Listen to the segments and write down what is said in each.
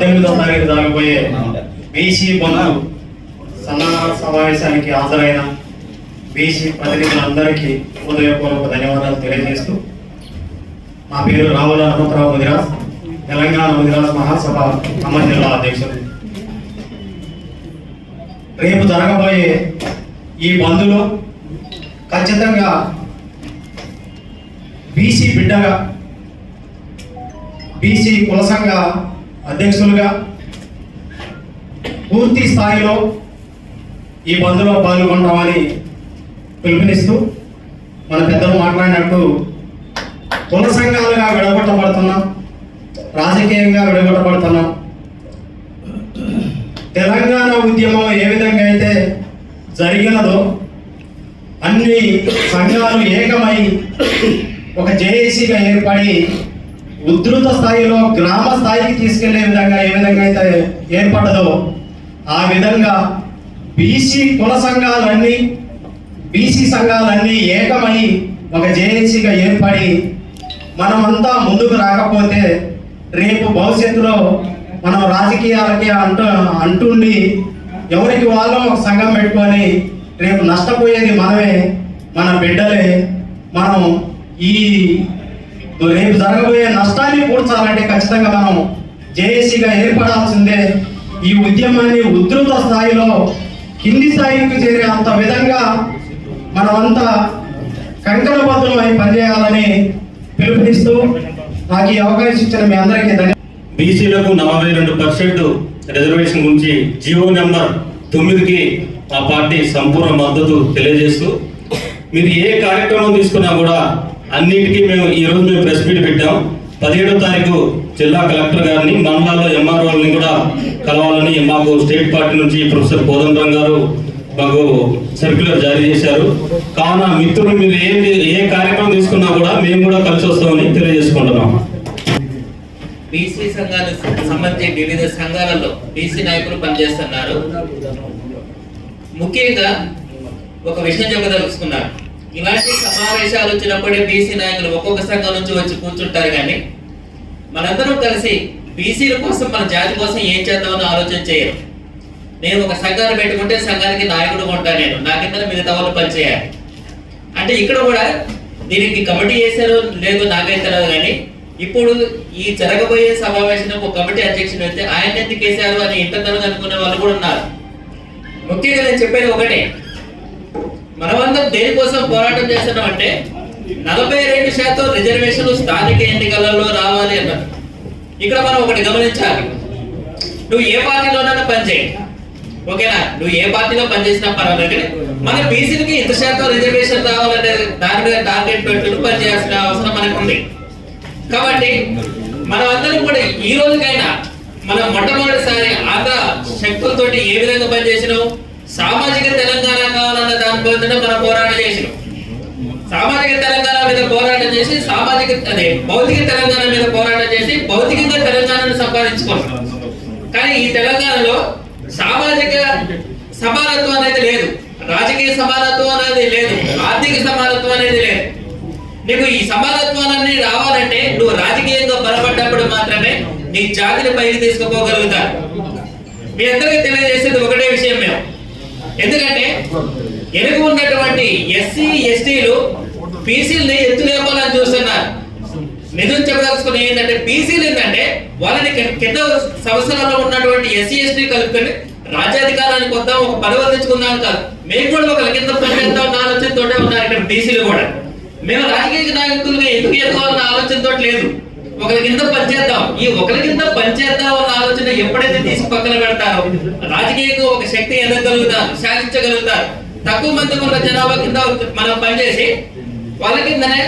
పద్దెనిమిదవ తారీఖు జరగబోయే బీసీ బంధు సన్నాహ సమావేశానికి హాజరైన బీసీ ప్రతినిధులందరికీ హృదయపూర్వక ధన్యవాదాలు తెలియజేస్తూ నా పేరు రావుల హనుమంతరావు ముదిరాజ్ తెలంగాణ ముదిరాజ్ మహాసభ ఖమ్మం జిల్లా అధ్యక్షుడు. రేపు జరగబోయే ఈ బంధులో ఖచ్చితంగా బీసీ బిడ్డగా బీసీ కులసంగా అధ్యక్షులుగా పూర్తి స్థాయిలో ఈ బంధులో పాల్గొంటామని పిలుపునిస్తూ మన పెద్దలు మాట్లాడినట్టు కుల సంఘాలుగా విడగొట్టబడుతున్నాం రాజకీయంగా విడగొట్టబడుతున్నాం తెలంగాణ ఉద్యమం ఏ విధంగా అయితే జరిగినదో అన్ని సంఘాలు ఏకమై ఒక జేఏసీగా ఏర్పడి ఉధృత స్థాయిలో గ్రామ స్థాయికి తీసుకెళ్ళే విధంగా ఏ విధంగా అయితే ఏర్పడదో ఆ విధంగా బీసీ కుల సంఘాలన్నీ బీసీ సంఘాలన్నీ ఏకమై ఒక జేఏసీగా ఏర్పడి మనమంతా ముందుకు రాకపోతే రేపు భవిష్యత్తులో మనం రాజకీయాలకి అంటూ అంటుండి ఎవరికి వాళ్ళు ఒక సంఘం పెట్టుకొని రేపు నష్టపోయేది మనమే మన బిడ్డలే. మనం ఈ రేపు జరగబోయే నష్టాన్ని పూడ్చాలంటే ఖచ్చితంగా మనం జేఏసీగా ఏర్పడాల్సిందే. ఈ ఉద్యమాన్ని ఉధృత స్థాయిలో కింది స్థాయికి చేరే అంత విధంగా మనమంతా కంకణబద్ధమై పనిచేయాలని పిలుపునిస్తూ నాకు ఈ అవకాశం ఇచ్చిన మీ అందరికీ ధన్యవాదాలు బీసీలకు నలభై రెండు పర్సెంట్ రిజర్వేషన్ గురించి జియో నెంబర్ తొమ్మిదికి ఆ పార్టీ సంపూర్ణ మద్దతు తెలియజేస్తూ మీరు ఏ కార్యక్రమం తీసుకున్నా కూడా అన్నిటికీ మేము ఈరోజు మేము ప్రెస్ మీట్ పెట్టాం. పదిహేడో తారీఖు జిల్లా కలెక్టర్ గారిని మండలాల్లో ఎంఆర్ఓని కూడా కలవాలని మాకు స్టేట్ పార్టీ నుంచి ప్రొఫెసర్ కోదండరాం గారు మాకు సర్క్యులర్ జారీ చేశారు. కావున మిత్రులు మీరు ఏ ఏ కార్యక్రమం తీసుకున్నా కూడా మేము కూడా కలిసి వస్తామని తెలియజేసుకుంటున్నాం. బీసీ సంఘాలకు సంబంధించి వివిధ సంఘాలలో బీసీ నాయకులు పనిచేస్తున్నారు. ముఖ్యంగా ఒక విషయం చెప్పదలుచుకున్నారు ఇలాంటి సమావేశాలు వచ్చినప్పుడే బీసీ నాయకులు ఒక్కొక్క సంఘం నుంచి వచ్చి కూర్చుంటారు కానీ మనందరం కలిసి బీసీల కోసం మన జాతి కోసం ఏం చేద్దామని ఆలోచన చేయరు. నేను ఒక సంఘాన్ని పెట్టుకుంటే సంఘానికి నాయకుడు ఉంటాను నేను. నా కింద మిగతా వాళ్ళు పనిచేయాలి అంటే ఇక్కడ కూడా దీనికి కమిటీ చేశారో లేదో నాకైతే తెలియదు కానీ ఇప్పుడు ఈ జరగబోయే సమావేశంలో ఒక కమిటీ అధ్యక్షుడు అయితే ఆయన ఎందుకు వేశారు అని ఇంటర్నల్ అనుకునే వాళ్ళు కూడా ఉన్నారు. ముఖ్యంగా నేను చెప్పేది ఒకటే. మనమందరం దేనికోసం పోరాటం చేస్తున్నాం అంటే నలభై రెండు శాతం రిజర్వేషన్లు స్థానిక ఎన్నికలలో రావాలి అన్నారు. ఇక్కడ మనం ఒకటి గమనించాలి. నువ్వు ఏ పార్టీలోనైనా పనిచేయండి ఓకేనా? నువ్వు ఏ పార్టీలో పనిచేసినా పర్వాలేదు మన బీసీలకి ఇంత శాతం రిజర్వేషన్ రావాలంటే దాని మీద టార్గెట్ పెట్టుకుని పనిచేయాల్సిన అవసరం మనకు ఉంది కాబట్టి మనం అందరం కూడా ఈ రోజుకైనా మనం మొట్టమొదటిసారి ఆంధ్ర శక్తులతోటి ఏ విధంగా పనిచేసినావు? సామాజిక తెలంగాణ కావాలన్న దాని మన మనం పోరాటం చేసినాం. సామాజిక తెలంగాణ మీద పోరాటం చేసి సామాజిక అదే భౌతిక తెలంగాణ మీద పోరాటం చేసి భౌతికంగా తెలంగాణను సంపాదించుకుంటున్నాం కానీ ఈ తెలంగాణలో సామాజిక సమానత్వం అనేది లేదు. రాజకీయ సమానత్వం అనేది లేదు. ఆర్థిక సమానత్వం అనేది లేదు. నీకు ఈ సమానత్వాన్ని రావాలంటే నువ్వు రాజకీయంగా బలపడ్డప్పుడు మాత్రమే నీ జాతిని పైకి తీసుకుపోగలుగుతారు మీ అందరికీ తెలియజేసేది ఒకటే విషయం మేము. ఎందుకంటే వెనుక ఉన్నటువంటి ఎస్సీ ఎస్టీలు బీసీలని ఎత్తులేపాలని చూస్తున్నారు. నిజం చెప్పదలుచుకుని ఏంటంటే బీసీలు ఏంటంటే వాళ్ళని కింద సంవత్సరాల్లో ఉన్నటువంటి ఎస్సీ ఎస్టీ కలుపుకొని రాజ్యాధికారానికి వద్దాం ఒక పదవి తెచ్చుకుందాం కాదు. మేము కూడా ఒక కింద పనిచేద్దాం అన్న ఆలోచనతోటే ఉన్నారు ఇక్కడ బీసీలు కూడా. మేము రాజకీయ నాయకులుగా ఎందుకు ఎదుకోవాలన్న ఆలోచనతో లేదు. ఒకరి కింద పనిచేద్దాం ఈ ఒకరి కింద పనిచేద్దాం అన్న ఆలోచన ఎప్పుడైతే తీసి పక్కన పెడతారో రాజకీయంగా ఒక శక్తి ఎదగలుగుతారు శాసించగలుగుతారు తక్కువ మంది ఉన్న జనాభా కింద మనం పనిచేసి వాళ్ళ కిందనే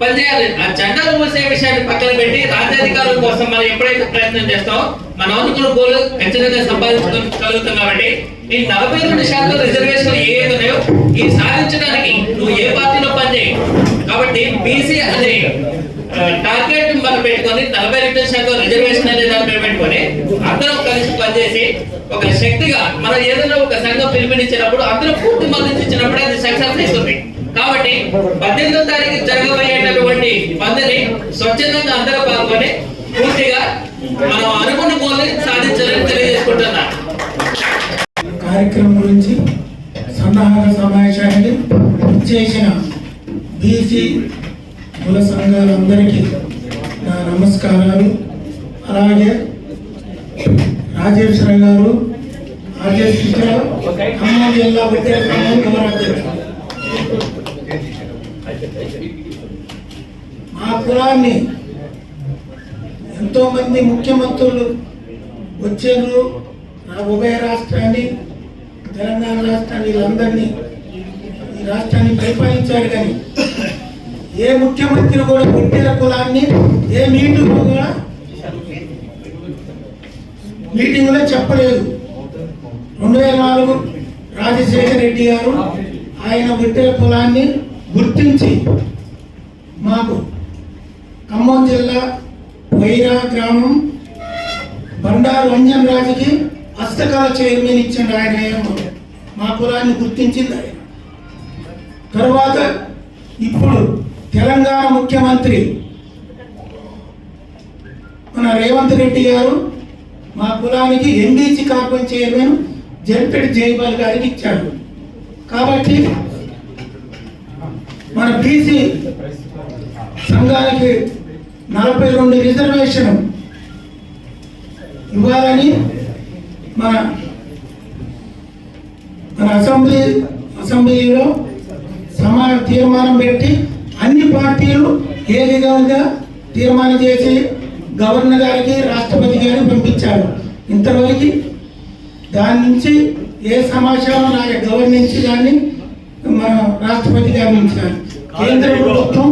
పనిచేయాలి ఆ జెండాలు మూసే విషయాన్ని పక్కన పెట్టి రాజ్యాధికారం కోసం మనం ఎప్పుడైతే ప్రయత్నం చేస్తామో మన అనుకున్న గోలు ఖచ్చితంగా సంపాదించగలుగుతాం కాబట్టి ఈ నలభై రెండు శాతం రిజర్వేషన్ ఏ ఉన్నాయో ఈ సాధించడానికి నువ్వు ఏ పార్టీలో పనిచేయి. కాబట్టి బీసీ అనే టార్గెట్ మనం పెట్టుకొని నలభై రెండు శాతం రిజర్వేషన్ అనే దాన్ని పెట్టుకొని అందరం కలిసి పనిచేసి ఒక శక్తిగా మనం ఏదైనా ఒక సంఘం పిలుపునిచ్చినప్పుడు అందరం పూర్తి మద్దతు ఇచ్చినప్పుడు అది సక్సెస్ అవుతుంది కాబట్టి పద్దెనిమిదో తారీఖు జరగబోయేటటువంటి పనిని స్వచ్ఛందంగా అందరూ పాల్గొని పూర్తిగా మనం అనుకున్న గోల్ని సాధించాలని తెలియజేసుకుంటున్నా. కార్యక్రమం గురించి సన్నాహక సమావేశానికి చేసిన బీసీ కుల సంఘాలందరికీ నమస్కారాలు. అలాగే రాజేశ్వర గారు ఖమ్మం జిల్లా విద్యా సంఘం గౌరవ మా కులాన్ని ఎంతో మంది ముఖ్యమంత్రులు వచ్చారు నా ఉభయ రాష్ట్రాన్ని తెలంగాణ రాష్ట్రాన్ని వీళ్ళందరినీ ఈ రాష్ట్రాన్ని పరిపాలించారు కానీ ఏ ముఖ్యమంత్రి కూడా పుట్టిన కులాన్ని ఏ మీటింగ్ కూడా మీటింగ్లో చెప్పలేదు. రెండు వేల నాలుగు రాజశేఖర రెడ్డి గారు ఆయన విట్టెల కులాన్ని గుర్తించి మాకు ఖమ్మం జిల్లా వైరా గ్రామం బండారు వంజన్ రాజుకి హస్తకళ చైర్మన్ ఇచ్చిండు ఆయన ఏమో. మా కులాన్ని గుర్తించింది ఆయన. తర్వాత ఇప్పుడు తెలంగాణ ముఖ్యమంత్రి మన రేవంత్ రెడ్డి గారు మా కులానికి ఎన్డీసీ కార్పొరేషన్ చైర్మన్ జంపెడ్ జైపాల్ గారికి ఇచ్చాడు. కాబట్టి మన బీసీ సంఘానికి నలభై రెండు రిజర్వేషన్ ఇవ్వాలని మన మన అసెంబ్లీ అసెంబ్లీలో సమా తీర్మానం పెట్టి అన్ని పార్టీలు ఏ విధంగా తీర్మానం చేసి గవర్నర్ గారికి రాష్ట్రపతి గారికి పంపించారు. ఇంతవరకు దాని నుంచి ఏ సమాచారం రాలే గవర్నర్ నుంచి దాన్ని మన రాష్ట్రపతి గారి నుంచి కానీ. కేంద్ర ప్రభుత్వం?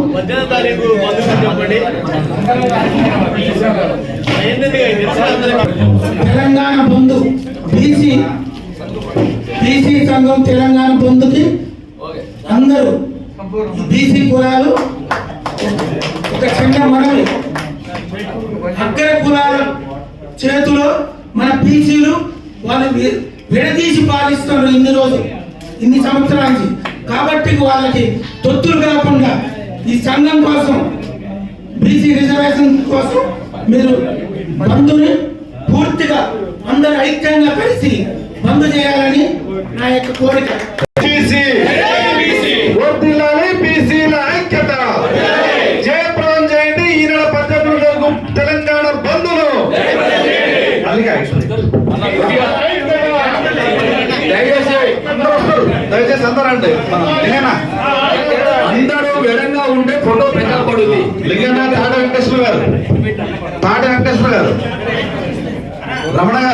తెలంగాణ బంధు బీసీ బీసీ సంఘం తెలంగాణ బంధుకి అందరూ బీసీ కులాలు ఒక చిన్న మనవి. అగ్ర కులాల చేతిలో మన బీసీలు వాళ్ళు విడదీసి పాలిస్తున్నారు ఇన్ని రోజులు ఇన్ని సంవత్సరానికి కాబట్టి వాళ్ళకి తొత్తులు కాకుండా ఈ సంఘం కోసం బీసీ రిజర్వేషన్ కోసం మీరు బంధుని పూర్తిగా అందరు ఐక్యంగా కలిసి బంధు చేయాలని నా యొక్క కోరిక. దయచేసి అందరూ అండి. అందరూ విడంగా ఉంటే ఫోటో పెంచబడుతుంది లింగన్న తాట వెంకటేశ్వర గారు. తాట వెంకటేశ్వర గారు. రమణ గారు.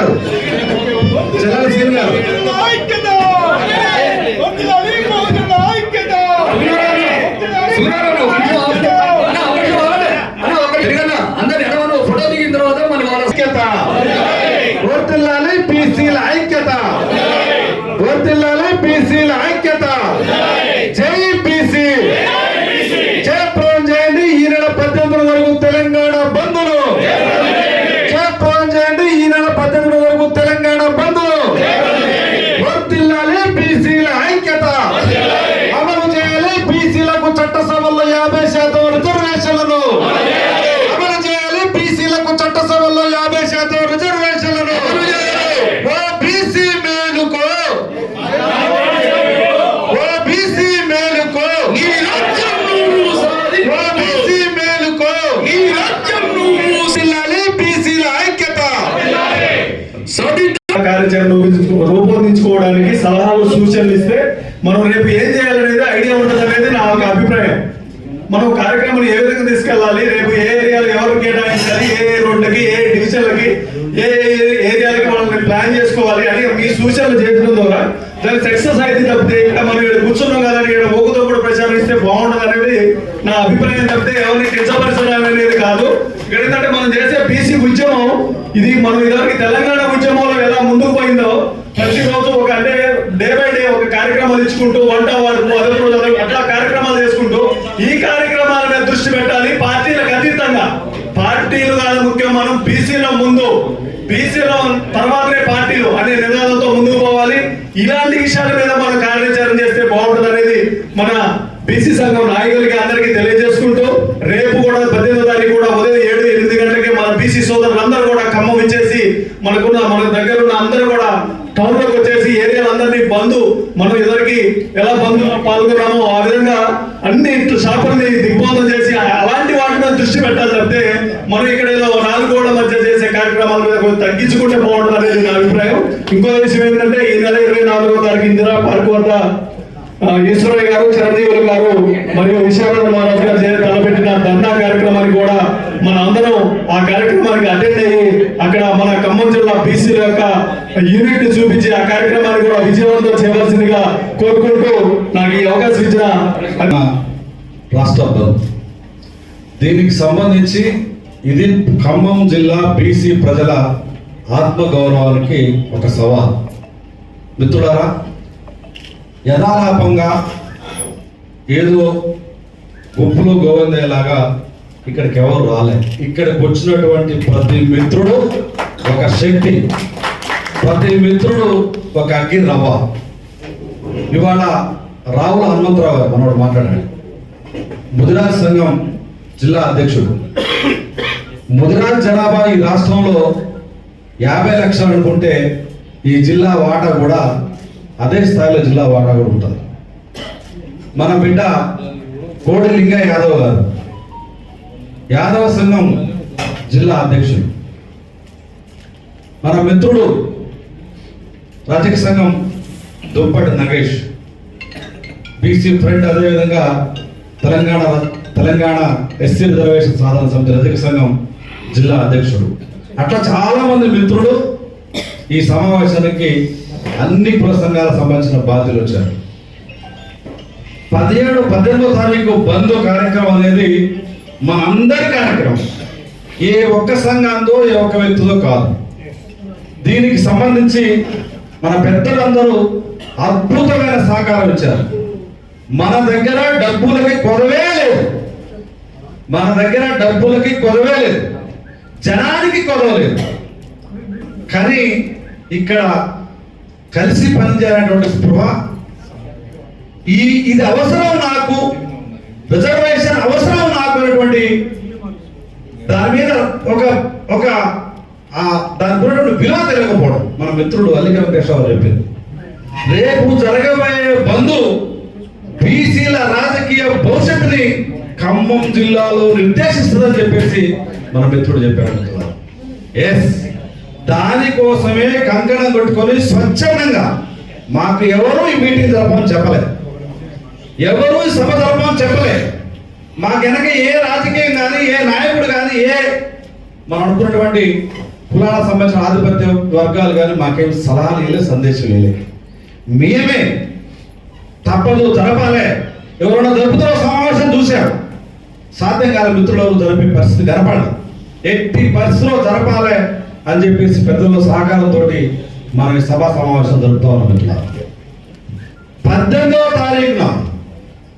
రేపు ఏం చేయాలనేది ఐడియా ఉంటుందనేది నా ఒక అభిప్రాయం. మనం కార్యక్రమం ఏ విధంగా తీసుకెళ్ళాలి? రేపు ఏ ఏరియాలు ఎవరు కేటాయించాలి? ఏ ఏ రోడ్లకి ఏ డివిజన్లకి ఏ ఏ ఏరియాలకి మనం ప్లాన్ చేసుకోవాలి అని మీ సూచనలు చేయడం ద్వారా దాని సక్సెస్ అయితే తప్పితే ఇక్కడ మనం ఇక్కడ కూర్చున్నాం కదా ఇక్కడ ఊగుతో కూడా ప్రచారం ఇస్తే బాగుంటుంది అనేది నా అభిప్రాయం తప్పితే ఎవరిని కించపరచడం అనేది కాదు. ఇక్కడ ఏంటంటే మనం చేసే బీసీ ఉద్యమం ఇది మనం ఇదివరకు తెలంగాణ ఉద్యమంలో ఎలా ముందుకు పోయిందో ప్రతి రోజు కార్యక్రమాలు ఇచ్చుకుంటూ వంట వరకు మొదటి రోజు అట్లా కార్యక్రమాలు చేసుకుంటూ ఈ కార్యక్రమాల మీద దృష్టి పెట్టాలి. పార్టీలకు అతీతంగా. పార్టీలు కాదు ముఖ్యం మనం బీసీలో ముందు. బీసీలో తర్వాతనే పార్టీలు అనే నినాదంతో ముందుకు పోవాలి. ఇలాంటి విషయాల మీద మనం కార్యాచరణ చేస్తే బాగుంటుంది అనేది మన బీసీ సంఘం నాయకులకి అందరికీ తెలియజేసుకుంటూ రేపు కూడా పద్దెనిమిది తారీఖు కూడా ఉదయం ఏడు ఎనిమిది గంటలకి మన బీసీ సోదరులందరూ కూడా ఖమ్మం ఇచ్చేసి మనకున్న అందరూ కూడా టౌన్లోకి వచ్చేసి ఏరియాలందరినీ బంధు మనం ఇద్దరికి ఎలా బంధు పాల్గొన్నామో ఆ విధంగా అన్ని షాపుల్ని దిగ్బంధం చేసి అలాంటి వాటి మీద దృష్టి పెట్టాలి తప్పితే మనం ఇక్కడ ఏదో నాలుగు గోడల మధ్య చేసే కార్యక్రమాల మీద కొంచెం తగ్గించుకుంటే బాగుంటుంది అనేది నా అభిప్రాయం. ఇంకో విషయం ఏంటంటే ఈ నెల ఇరవై నాలుగో తారీఖు ఇందిరా పార్క్ వద్ద ఈశ్వరయ్య గారు చిరంజీవులు గారు మరియు విశాఖ మహారాజు గారు తలపెట్టిన ధర్నా కార్యక్రమానికి కూడా మన అందరం ఆ కార్యక్రమానికి అటెండ్ అయ్యి అక్కడ మన ఖమ్మం జిల్లా బీసీల యొక్క యూనిట్ చూపించి ఆ కార్యక్రమాన్ని కూడా విజయవంతం చేయవలసిందిగా కోరుకుంటూ నాకు ఈ అవకాశం ఇచ్చిన రాష్ట్ర దీనికి సంబంధించి ఇది ఖమ్మం జిల్లా బీసీ ప్రజల ఆత్మగౌరవానికి ఒక సవాల్. మిత్రులారా యథాలాపంగా ఏదో గుంపులు గోవిందేలాగా ఇక్కడికి ఎవరు రాలే. ఇక్కడికి వచ్చినటువంటి ప్రతి మిత్రుడు ఒక శక్తి ప్రతి మిత్రుడు ఒక అగ్గి రవ్వ ఇవాళ రావుల హనుమంతరావు గారు మనోడు మాట్లాడాడు. ముదిరాజ్ సంఘం జిల్లా అధ్యక్షుడు. ముదిరాజ్ జనాభా ఈ రాష్ట్రంలో యాభై లక్షలు అనుకుంటే ఈ జిల్లా వాటా కూడా అదే స్థాయిలో జిల్లా వాటా కూడా ఉంటుంది. మన బిడ్డ కోడి లింగ యాదవ్ గారు. యాదవ సంఘం జిల్లా అధ్యక్షుడు. మన మిత్రుడు రజక సంఘం దుప్పటి నగేష్. బీసీ ఫ్రెండ్ అదేవిధంగా తెలంగాణ తెలంగాణ ఎస్సీ రిజర్వేషన్ సాధన సమితి రజక సంఘం జిల్లా అధ్యక్షుడు. అట్లా చాలా మంది మిత్రులు ఈ సమావేశానికి అన్ని ప్రసంగాలకు సంబంధించిన బాధ్యులు వచ్చారు. పదిహేడు పద్దెనిమిదో తారీఖు బంధు కార్యక్రమం అనేది మన అందరి కార్యక్రమం. ఏ ఒక్క సంఘందో ఏ ఒక్క వ్యక్తితో కాదు. దీనికి సంబంధించి మన పెద్దలందరూ అద్భుతమైన సహకారం ఇచ్చారు. మన దగ్గర డబ్బులకి కొరవే లేదు. మన దగ్గర డబ్బులకి కొరవే లేదు. జనానికి కొరవ లేదు. కానీ ఇక్కడ కలిసి పనిచేయాలనేటువంటి స్పృహ ఈ ఇది అవసరం నాకు రిజర్వేషన్ అవసరం నాకు అనేటువంటి దాని మీద ఒక ఒక దాని గురించి విలువ తెలియకపోవడం. మన మిత్రుడు అల్లిక వెంకటేశ్వరరావు చెప్పింది. రేపు జరగబోయే బంధు బీసీల రాజకీయ భవిష్యత్తుని ఖమ్మం జిల్లాలో నిర్దేశిస్తుందని చెప్పేసి మన మిత్రుడు చెప్పాడు ఎస్ దానికోసమే కంకణం కొట్టుకొని స్వచ్ఛందంగా మాకు ఎవరు ఈ మీటింగ్ జరపని చెప్పలేదు. ఎవరు ఈ సభ జరపని చెప్పలేదు మాకు వెనక ఏ రాజకీయం కానీ ఏ నాయకుడు కానీ ఏ మనం అనుకున్నటువంటి కులాల సంబంధించిన ఆధిపత్య వర్గాలు కానీ మాకేం సలహాలు ఇవ్వలేదు సందేశం లేదు మేమే తప్పదు జరపాలే. ఎవరైనా జరుపుతున్న సమావేశం చూశారు. సాధ్యం కాదు మిత్రులు జరిపే పరిస్థితి కనపడదు ఎట్టి పరిస్థితిలో జరపాలే అని చెప్పేసి పెద్దల సహకారంతో మనం ఈ సభా సమావేశం జరుపుతా ఉన్నాం. పద్దెనిమిదవ తారీఖున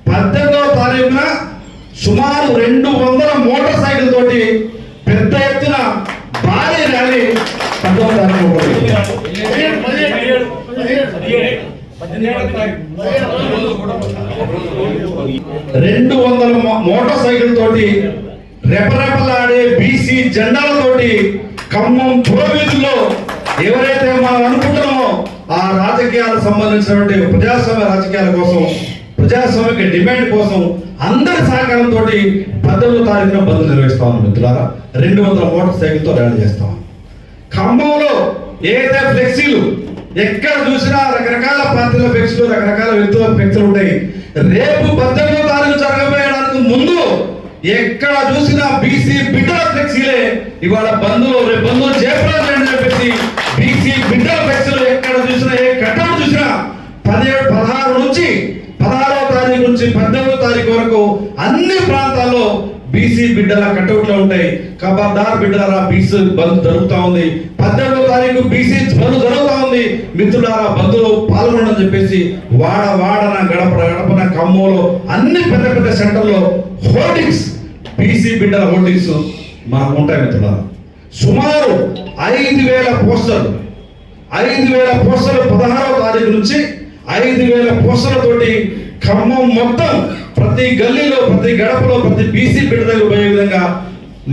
పద్దెనిమిదవ తారీఖున సుమారు రెండు వందల మోటార్ సైకిల్ తోటి పెద్ద ఎత్తున భారీ ర్యాలీ పద్దెనిమిదవ ఉంటుంది. రెండు వందల మోటార్ సైకిల్ తోటి రెపరెపలాడే బీసీ జెండాలతోటి ఖమ్మం పురోగతిలో ఎవరైతే మనం అనుకుంటున్నామో ఆ రాజకీయాలకు సంబంధించినటువంటి ప్రజాస్వామ్య రాజకీయాల కోసం ప్రజాస్వామిక డిమాండ్ కోసం అందరి సహకారంతో పద్దెనిమిదో తారీఖున బంద్ నిర్వహిస్తా ఉన్నాం మిత్రులారా రెండు వందల మోటార్ సైకిల్తో ర్యాలీ చేస్తాం. ఖమ్మంలో ఏదైతే ఫ్లెక్సీలు ఎక్కడ చూసినా రకరకాల పార్టీల ఫ్లెక్సీలు రకరకాల వ్యక్తుల ఫ్లెక్సీలు ఉంటాయి. రేపు పద్దెనిమిదో తారీఖు జరగబోయడానికి ముందు ఎక్కడ చూసినా బీసీ బిడ్డల ఫ్లెక్సీలే. ఇవాళ బంధువులు రేపు బంధువులు జయప్రదం అని చెప్పేసి బీసీ బిడ్డల ఫ్లెక్సీలు ఎక్కడ చూసినా ఏ కట్టం చూసినా పదిహేడు పదహారు నుంచి పదహారవ తారీఖు నుంచి పద్దెనిమిదో తారీఖు వరకు అన్ని ప్రాంతాల్లో బీసీ బిడ్డల కటౌట్లు ఉంటాయి. ఖబర్దార్ బిడ్డలారా బీసీ బంద్ జరుగుతూ ఉంది. పద్దెనిమిదో తారీఖు బీసీ బంద్ జరుగుతూ ఉంది. మిత్రులారా బంధువులు పాల్గొనని చెప్పేసి వాడ వాడన గడప గడపన కమ్మోలో అన్ని పెద్ద పెద్ద సెంటర్లో హోర్డింగ్స్ బీసీ బిడ్డల హోర్డింగ్స్ మనకు ఉంటాయి మిత్రుల సుమారు ఐదు వేల పోస్టర్లు ఐదు వేల పోస్టర్లు పదహారవ తారీఖు నుంచి ఐదు వేల పోస్టర్లతోటి ఖమ్మం మొత్తం ప్రతి గల్లీలో ప్రతి గడపలో ప్రతి బీసీ బిడ్డ దగ్గర పోయే విధంగా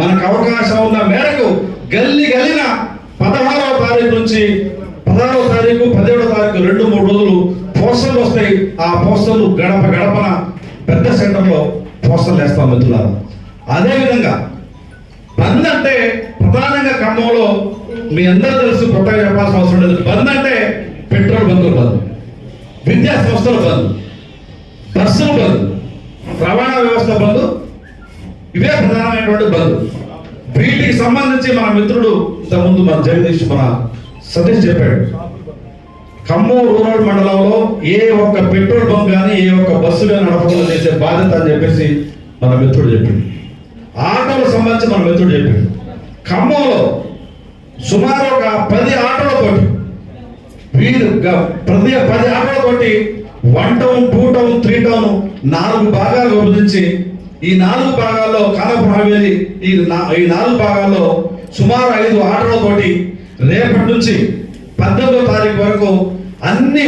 మనకు అవకాశం ఉన్న మేరకు గల్లీ గల్లిన పదహారవ తారీఖు నుంచి పదహారవ తారీఖు పదిహేడవ తారీఖు రెండు మూడు రోజులు పోస్టర్లు వస్తాయి. ఆ పోస్టర్లు గడప గడపన పెద్ద సెంటర్లో పోస్టర్లు వేస్తాం మిత్రులారా. అదేవిధంగా బంద్ అంటే ప్రధానంగా ఖమ్మంలో మీ అందరూ తెలుసు కొత్తగా చెప్పాల్సిన అవసరం లేదు. బంద్ అంటే పెట్రోల్ బంకులు బంద్ విద్యా సంస్థలు బంద్ బస్సులు బంద్ రవాణా వ్యవస్థ బంద్ ఇవే ప్రధానమైనటువంటి బంద్. వీటికి సంబంధించి మన మిత్రుడు ఇంతకుముందు మన జగదీష్ మన సతీష్ చెప్పాడు. ఖమ్మం రూరల్ మండలంలో ఏ ఒక్క పెట్రోల్ బంక్ కానీ ఏ ఒక్క బస్సు కానీ నడపకుండా చేసే బాధ్యత అని చెప్పేసి మన మిత్రుడు చెప్పింది ఆటోలకు సంబంధించి మనం వెతుడు చెప్పాడు. ఖమ్మంలో సుమారు ఒక పది ఆటోలతోటి వీరు ప్రతి పది ఆటోలతోటి one town two town three town నాలుగు భాగాలు విభజించి ఈ నాలుగు భాగాల్లో కాలప్రహవేది ఈ నా- ఈ నాలుగు భాగాల్లో సుమారు ఐదు ఆటలతోటి రేపటి నుంచి పద్దెనిమిదో తారీఖు వరకు అన్ని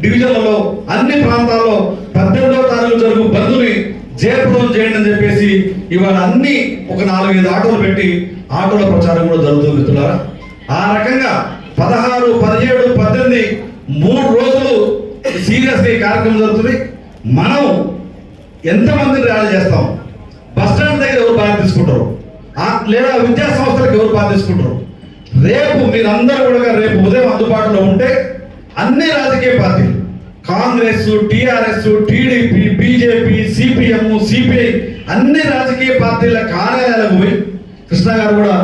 డివిజన్లలో అన్ని ప్రాంతాల్లో పద్దెనిమిదో తారీఖు జరుగు బంధుని జయప్రదం చేయండి అని చెప్పేసి ఇవాళ అన్ని ఒక నాలుగైదు ఆటోలు పెట్టి ఆటోల ప్రచారం కూడా జరుగుతుంది మిత్రులారా. ఆ రకంగా పదహారు పదిహేడు పద్దెనిమిది మూడు రోజులు సీరియస్గా ఈ కార్యక్రమం జరుగుతుంది. మనం ఎంతమందిని ర్యాలీ చేస్తాం? బస్ స్టాండ్ దగ్గర ఎవరు బాధ తీసుకుంటారు? ఆ లేదా విద్యా సంస్థలకు ఎవరు బాధ తీసుకుంటారు? రేపు మీరందరూ కూడా రేపు ఉదయం అందుబాటులో ఉంటే అన్ని రాజకీయ పార్టీలు Congress TRS TDP BJP CPM CPI అన్ని రాజకీయ పార్టీల కార్యాలయాలకు పోయి కృష్ణ గారు కూడా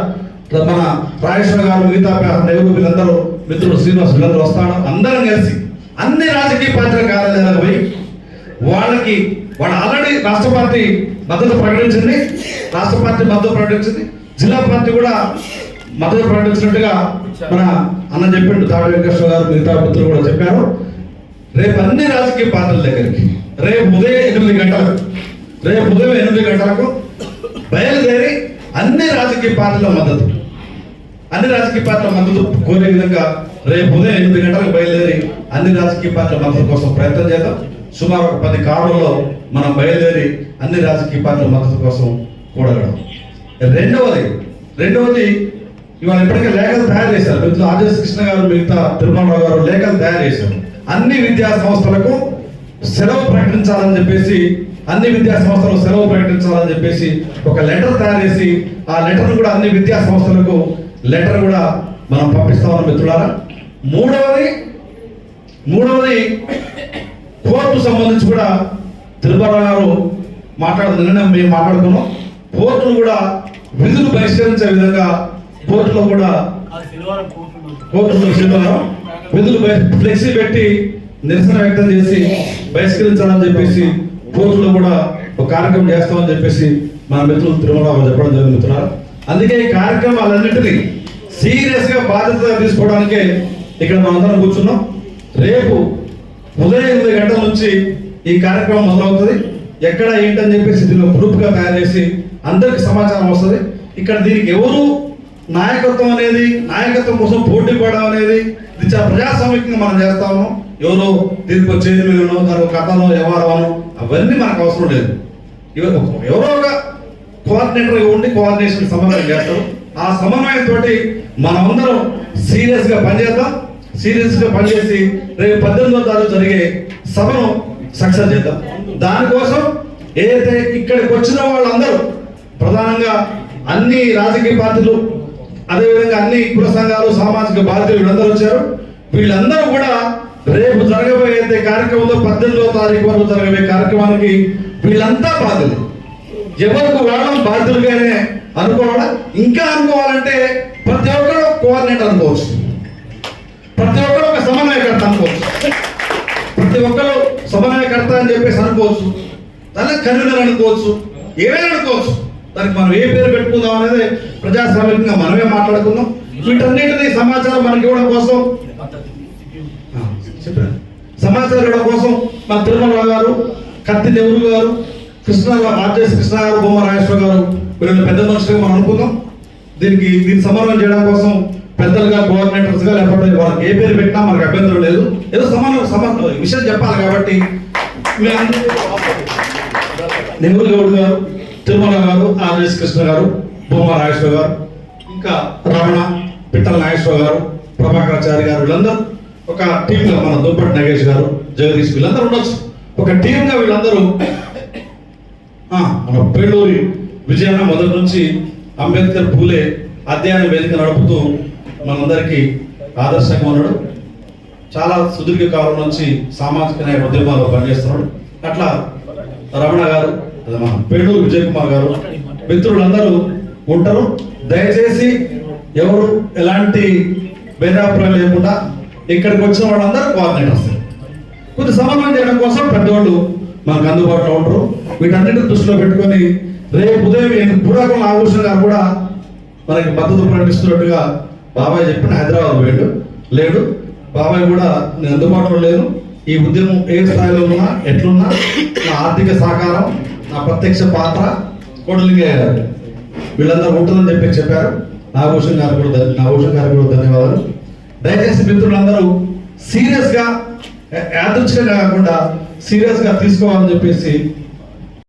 మన రాజేశ్వర గారు మిగతా నెహ్రూ వీళ్ళందరూ మిత్రుడు శ్రీనివాస్ వీళ్ళందరూ వస్తాడు అందరం కలిసి అన్ని రాజకీయ పార్టీల కార్యాలయాలకు పోయి వాళ్ళకి వాళ్ళు ఆల్రెడీ రాష్ట్ర పార్టీ మద్దతు ప్రకటించింది. రాష్ట్ర పార్టీ మద్దతు ప్రకటించింది. జిల్లా పార్టీ కూడా మద్దతు ప్రకటించినట్టుగా మన అన్న చెప్పిండు తాడు వెంకటేశ్వర గారు మిగతా మిత్రులు కూడా చెప్పారు. రేపు అన్ని రాజకీయ పార్టీల దగ్గరికి రేపు ఉదయం ఎనిమిది గంటలకు రేపు ఉదయం ఎనిమిది గంటలకు బయలుదేరి అన్ని రాజకీయ పార్టీల మద్దతు అన్ని రాజకీయ పార్టీల మద్దతు కోరే విధంగా రేపు ఉదయం ఎనిమిది గంటలకు బయలుదేరి అన్ని రాజకీయ పార్టీల మద్దతు కోసం ప్రయత్నం చేద్దాం. సుమారు ఒక పది కార్లలో మనం బయలుదేరి అన్ని రాజకీయ పార్టీల మద్దతు కోసం కూడగడం రెండవది రెండవది ఇవాళ ఇప్పటికే లేఖలు తయారు చేశారు. మిత్రులు కృష్ణ గారు మిగతా తిరుమలరావు గారు లేఖలు తయారు చేశారు. అన్ని విద్యా సంస్థలకు సెలవు ప్రకటించాలని చెప్పేసి అన్ని విద్యా సంస్థలు సెలవు ప్రకటించాలని చెప్పేసి ఒక లెటర్ తయారు చేసి ఆ లెటర్ కూడా అన్ని విద్యా సంస్థలకు లెటర్ కూడా మనం పంపిస్తామని మిత్రులారా. మూడవది మూడవది కోర్టు సంబంధించి కూడా తిరుపతి గారు మాట్లాడుతున్న నిన్న మేము మాట్లాడుకున్నాం. కోర్టులు కూడా విధులు బహిష్కరించే విధంగా కోర్టులో కూడా కోర్టులో శనివారం విధులు ఫ్లెక్సీ పెట్టి నిరసన వ్యక్తం చేసి బహిష్కరించాలని చెప్పేసి కోర్టులో కూడా ఒక కార్యక్రమం చేస్తామని చెప్పేసి మన మిత్రులు తిరుమల చెప్పడం జరుగుతున్నారు అందుకే ఈ కార్యక్రమాలన్నింటినీ సీరియస్గా బాధ్యత తీసుకోవడానికే ఇక్కడ మనందరం కూర్చున్నాం. రేపు ఉదయం ఎనిమిది గంటల నుంచి ఈ కార్యక్రమం మొదలవుతుంది. ఎక్కడ ఏంటని చెప్పేసి దీన్ని గ్రూప్గా తయారు చేసి అందరికి సమాచారం వస్తుంది. ఇక్కడ దీనికి ఎవరు నాయకత్వం అనేది నాయకత్వం కోసం పోటీ పడడం అనేది ఇది చాలా ప్రజాస్వామికంగా మనం చేస్తాము ఎవరో దీనికి చైర్మన్ తర్వాత కథలో వ్యవహారం అవన్నీ మనకు అవసరం లేదు. ఎవరో ఒక కోఆర్డినేటర్ ఉండి కోఆర్డినేషన్ సమన్వయం చేస్తారు. ఆ సమన్వయంతో మనమందరం సీరియస్గా పనిచేద్దాం. సీరియస్గా పనిచేసి రేపు పద్దెనిమిదో తారీఖు జరిగే సభను సక్సెస్ చేద్దాం. దానికోసం ఏదైతే ఇక్కడికి వచ్చిన వాళ్ళందరూ ప్రధానంగా అన్ని రాజకీయ పార్టీలు అదేవిధంగా అన్ని కుల సంఘాలు సామాజిక బాధ్యతలు వీళ్ళందరూ వచ్చారు. వీళ్ళందరూ కూడా రేపు జరగబోయే కార్యక్రమంలో పద్దెనిమిదో తారీఖు వరకు జరగబోయే కార్యక్రమానికి వీళ్ళంతా బాధ్యులు. ఎవరికి వాళ్ళం బాధ్యులుగానే అనుకోవాలా? ఇంకా అనుకోవాలంటే ప్రతి ఒక్కరు కోఆర్డినేటర్ అనుకోవచ్చు. ప్రతి ఒక్కరు ఒక సమన్వయకర్త అనుకోవచ్చు. ప్రతి ఒక్కరు సమన్వయకర్త అని చెప్పేసి అనుకోవచ్చు. తన కన్వీనర్ అనుకోవచ్చు. ఏమైనా అనుకోవచ్చు. దానికి మనం ఏ పేరు పెట్టుకుందాం అనేది ప్రజాస్వామికంగా మనమే మాట్లాడుకుందాం. వీటన్నిటిని సమాచారం మనకి ఇవ్వడం కోసం సమాచారం ఇవ్వడం కోసం మన తిరుమల గారు కత్తి నెహ్రూ గారు కృష్ణ ఆర్జేసి కృష్ణ గారు బొమ్మ గారు వీళ్ళని పెద్ద మనుషులుగా మనం అనుకుందాం. దీనికి దీన్ని సమన్వయం చేయడం కోసం పెద్దలుగా కోఆర్డినేటర్స్గా లేకపోతే వాళ్ళకి ఏ పేరు పెట్టినా మనకు అభ్యంతరం లేదు. ఏదో సమాన సమాన విషయం చెప్పాలి కాబట్టి అందరూ నెహ్రూ గౌడ్ గారు తిరుమల గారు ఆర్ఎస్ కృష్ణ గారు బొమ్మ రాజేశ్వర గారు ఇంకా రమణ పిట్టల నాగేశ్వర గారు ప్రభాకరాచారి గారు వీళ్ళందరూ ఒక టీంగా మన దుప్పటి నాగేష్ గారు జగదీష్ వీళ్ళందరూ ఉండొచ్చు. ఒక టీంగా వీళ్ళందరూ ఆ, మన పేళ్ళూరి విజయన్న మొదటి నుంచి అంబేద్కర్ పూలే అధ్యయన వేదిక నడుపుతూ మనందరికీ ఆదర్శంగా ఉన్నాడు. చాలా సుదీర్ఘ కాలం నుంచి సామాజిక న్యాయ ఉద్యమాల్లో పనిచేస్తున్నాడు. అట్లా రమణ గారు మన పేడూరు విజయ్ కుమార్ గారు. మిత్రులందరూ ఉంటారు. దయచేసి ఎవరు ఎలాంటి భేదాభిప్రాయం లేకుండా ఇక్కడికి వచ్చిన వాళ్ళందరూ కోఆర్డినేటర్స్ కొద్ది సమన్వయం చేయడం కోసం పెద్దవాళ్ళు మనకు అందుబాటులో ఉంటారు. వీటన్నిటిని దృష్టిలో పెట్టుకొని రేపు ఉదయం పురాకుల పూర్వకం గారు కూడా మనకి మద్దతు ప్రకటిస్తున్నట్టుగా బాబాయ్ చెప్పిన హైదరాబాద్ పోయాడు. లేడు. బాబాయ్ కూడా నేను అందుబాటులో లేను. ఈ ఉద్యమం ఏ స్థాయిలో ఉన్నా ఎట్లున్నా నా ఆర్థిక సహకారం నా ప్రత్యక్ష పాత్ర కోడలింగయ్య వీళ్ళందరూ ఉంటుందని చెప్పి చెప్పారు. నాగభూషణ్ గారు కూడా ధన్య- నాగభూషణ్ గారు కూడా ధన్యవాదాలు. దయచేసి మిత్రులందరూ సీరియస్గా యాదృచ్ఛికంగా కాకుండా సీరియస్గా తీసుకోవాలని చెప్పేసి